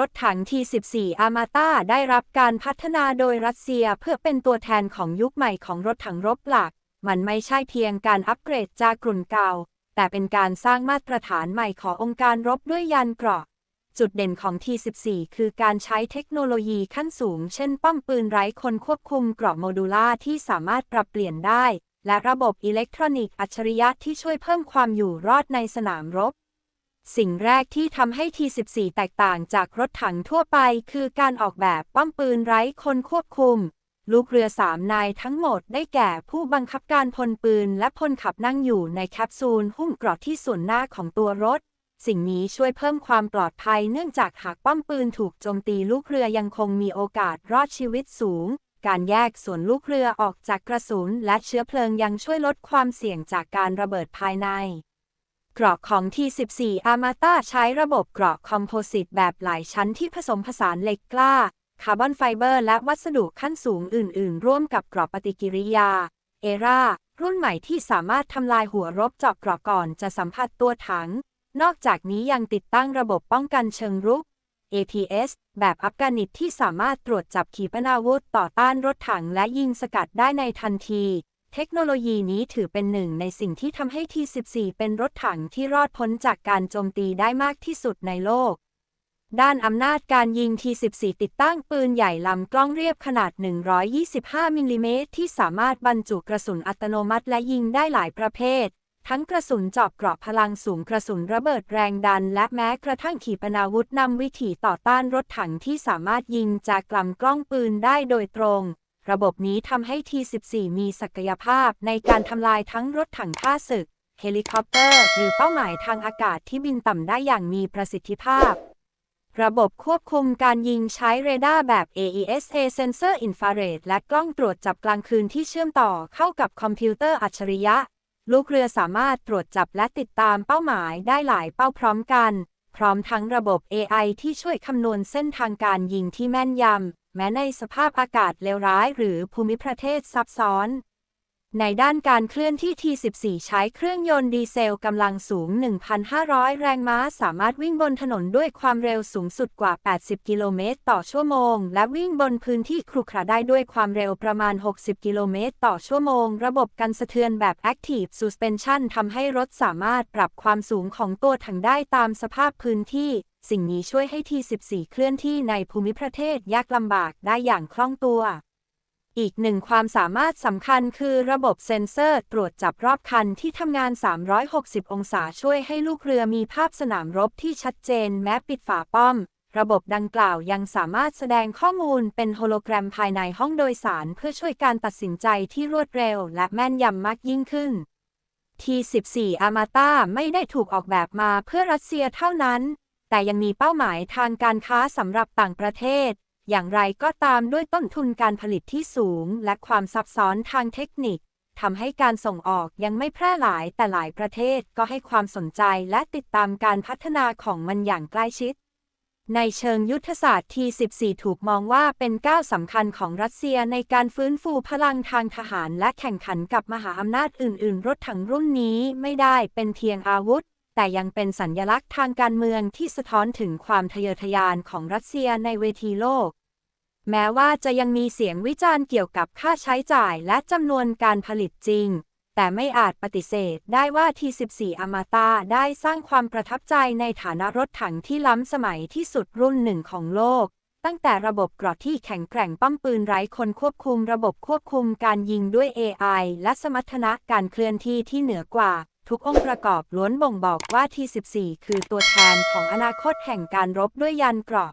รถถัง T14 อามาตาได้รับการพัฒนาโดยรัสเซียเพื่อเป็นตัวแทนของยุคใหม่ของรถถังรบหลัก มันไม่ใช่เพียงการอัปเกรดจากกลุ่นเก่า แต่เป็นการสร้างมาตรฐานใหม่ขององค์การรบด้วยยานเกราะ จุดเด่นของ T14 คือการใช้เทคโนโลยีขั้นสูง เช่น ป้อมปืนไร้คนควบคุมเกราะโมดูล่าที่สามารถปรับเปลี่ยนได้ และระบบอิเล็กทรอนิกส์อัจฉริยะที่ช่วยเพิ่มความอยู่รอดในสนามรบ สิ่งแรกที่ทำให้ T14 แตกต่างจากรถถังทั่วไป คือการออกแบบป้อมปืนไร้คนควบคุม ลูกเรือสามนายทั้งหมดได้แก่ผู้บังคับการพลปืนและพลขับนั่งอยู่ในแคปซูลหุ้มเกราะที่ส่วนหน้าของตัวรถ สิ่งนี้ช่วยเพิ่มความปลอดภัยเนื่องจากหากป้อมปืนถูกโจมตีลูกเรือยังคงมีโอกาสรอดชีวิตสูง การแยกส่วนลูกเรือออกจากกระสุนและเชื้อเพลิงยังช่วยลดความเสี่ยงจากการระเบิดภายใน กราะของ T14 อามาตาใช้ระบบกราะคอมโพสิตแบบหลายชั้นที่ผสมผสานเหล็กกล้า คาร์บอนไฟเบอร์ และวัสดุขั้นสูงอื่น ๆ ร่วมกับกราะปฏิกิริยา เอรารุ่นใหม่ที่สามารถทำลายหัวรบเจาะกราะก่อนจะสัมผัสตัวถัง นอกจากนี้ยังติดตั้งระบบป้องกันเชิงรุก APS แบบอัฟกานิตที่สามารถตรวจจับขีปนาวุธต่อต้านรถถังและยิงสกัดได้ในทันที เทคโนโลยีนี้ถือเป็นหนึ่งในสิ่งที่ทำให้ T14 เป็นรถถังที่รอดพ้นจากการโจมตีได้มากที่สุดในโลก ด้านอำนาจการยิง T14 ติดตั้งปืนใหญ่ลำกล้องเรียบขนาด 125 มิลลิเมตรที่สามารถบรรจุกระสุนอัตโนมัติและยิงได้หลายประเภท ทั้งกระสุนเจาะเกราะพลังสูงกระสุนระเบิดแรงดัน และแม้กระทั่งขีปนาวุธนำวิถีต่อต้านรถถังที่สามารถยิงจากลำกล้องปืนได้โดยตรง ระบบนี้ทำให้ T14 มีศักยภาพในการทำลายทั้งรถถังฆ่าศึก เฮลิคอปเตอร์ หรือเป้าหมายทางอากาศที่บินต่ำได้อย่างมีประสิทธิภาพ ระบบควบคุมการยิงใช้เรดาร์แบบ AESA เซนเซอร์อินฟราเรดและกล้องตรวจจับกลางคืนที่เชื่อมต่อเข้ากับคอมพิวเตอร์อัจฉริยะ ลูกเรือสามารถตรวจจับและติดตามเป้าหมายได้หลายเป้าพร้อมกัน พร้อมทั้งระบบ AI ที่ช่วยคำนวณเส้นทางการยิงที่แม่นยำ แม้ในสภาพอากาศเลวร้ายหรือภูมิประเทศซับซ้อน ในด้านการเคลื่อนที่ T14 ใช้เครื่องยนต์ดีเซลกำลังสูง 1,500 แรงม้าสามารถวิ่งบนถนนด้วยความเร็วสูงสุดกว่า 80 กิโลเมตรต่อชั่วโมง และวิ่งบนพื้นที่ครุขระได้ด้วยความเร็วประมาณ 60 กิโลเมตรต่อชั่วโมง ระบบกันสะเทือนแบบ Active Suspension ทำให้รถสามารถปรับความสูงของตัวถังได้ตามสภาพพื้นที่ สิ่งนี้ช่วยให้ T14 เคลื่อนที่ในภูมิประเทศยากลำบากได้อย่างคล่องตัว อีกหนึ่งความสามารถสำคัญคือระบบเซ็นเซอร์ตรวจจับรอบคันที่ทำงาน 360 องศาช่วยให้ลูกเรือมีภาพสนามรบที่ชัดเจนแม้ปิดฝาป้อม ระบบดังกล่าวยังสามารถแสดงข้อมูลเป็นโฮโลแกรมภายในห้องโดยสาร เพื่อช่วยการตัดสินใจที่รวดเร็ว และแม่นยำมากยิ่งขึ้น T14 อามาตาไม่ได้ถูกออกแบบมาเพื่อรัสเซียเท่านั้น แต่ยังมีเป้าหมายทางการค้าสำหรับต่างประเทศ อย่างไรก็ตามด้วยต้นทุนการผลิตที่สูง และความซับซ้อนทางเทคนิคทำให้การส่งออกยังไม่แพร่หลายแต่หลายประเทศก็ให้ความสนใจและติดตามการพัฒนาของมันอย่างใกล้ชิด ในเชิงยุทธศาสตร์ T14 ถูกมองว่าเป็นก้าวสำคัญของรัสเซียในการฟื้นฟูพลังทางทหารและแข่งขันกับมหาอำนาจอื่น ๆ รถถังรุ่นนี้ไม่ได้เป็นเพียงอาวุธ แต่ยังเป็นสัญญลักษณ์ทางการเมืองที่สะท้อนถึงความทะเยอทะยานของรัสเซียในเวทีโลก แม้ว่าจะยังมีเสียงวิจารณ์เกี่ยวกับค่าใช้จ่ายและจำนวนการผลิตจริง แต่ไม่อาจปฏิเสธได้ว่า T14 อมาตาได้สร้างความประทับใจในฐานะรถถังที่ล้ำสมัยที่สุดรุ่นหนึ่งของโลกตั้งแต่ระบบกราะที่แข็งแกร่งป้อมปืนไร้คนควบคุม ระบบควบคุมการยิงด้วย AI และสมรรถนะการเคลื่อนที่ที่เหนือกว่า ทุกองค์ประกอบล้วนบ่งบอกว่า T14 คือตัวแทนของอนาคตแห่งการรบด้วยยานเกราะ